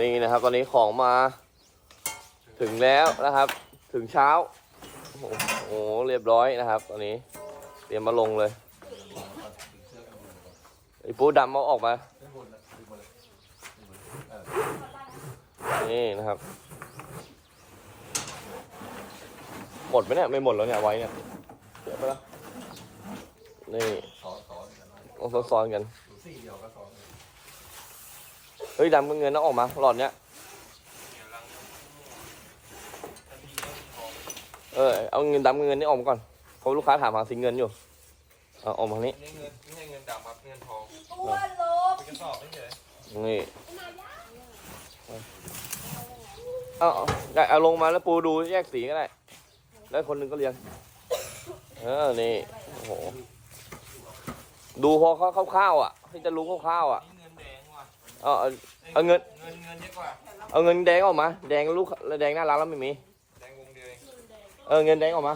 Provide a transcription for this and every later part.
นี่นะครับ ตอนนี้ของมา ถึงแล้วนะครับ ถึงเช้า โอ้โหเรียบร้อยนะครับ ตอนนี้ เตรียมมาลงเลยไอ้ปูดำเอาออกมา นี่นะครับ หมดไหมเนี่ย ไม่หมดแล้วเนี่ยไว้เนี่ยเดี๋ยวไปแล้วนี่สอนกันต้องซ้อนๆกัน เดียวก็สอนเฮ้ยดำเงินเอาออกมาหลอดเนี้ยเออเอาเงินดำเงินนี่ออกมาก่อนเพราะลูกค้าถามหาสินเงินอยู่เอาออกมาทางนี้ไม่ใช่เงินไม่ใช่เงินดำครับเงินทองอ้วนลบเป็นกระสอบไม่เฉยนี่เอาเอาได้เอาลงมาแล้วปูดูแยกสีก็ได้ แล้วคนหนึ่งก็เรียงเออนี่โอ้โหดูพอเขาคร่าวๆอะให้จะรู้คร่าวๆอะนี่ เอาเอาเอาเงิน เงินเงินเยอะกว่าเอาเงินแดงออกมา แดงลูกแดงหน้าร้านแล้วไม่มี แดงวงเดียวเองเออเงินแดงออกมา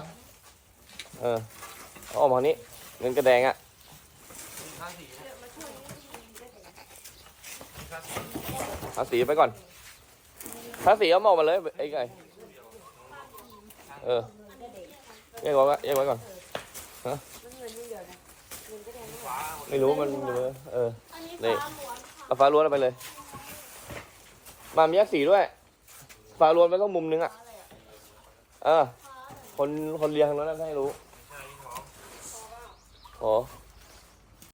เออเอาออกมานี้ เงินกระแดงอะห้าสีนะห้าสีเอาสีไปก่อน ถ้าสีเอาหมาอกมาเลยไอ้ไก่เออแยกไว้ก่อนแยกไว้ก่อน ฟ้าหมดไม่รู้มัน เออ อันนี้ฟ้าหมวน เอาฟ้าล้วนเอาไปเลย มามีแยกสีด้วย ฟ้าล้วนไปต้องมุมนึงอะ เออ คนคนเรียงทางนั้นนะให้รู้ใช่ที่ท้องโอ้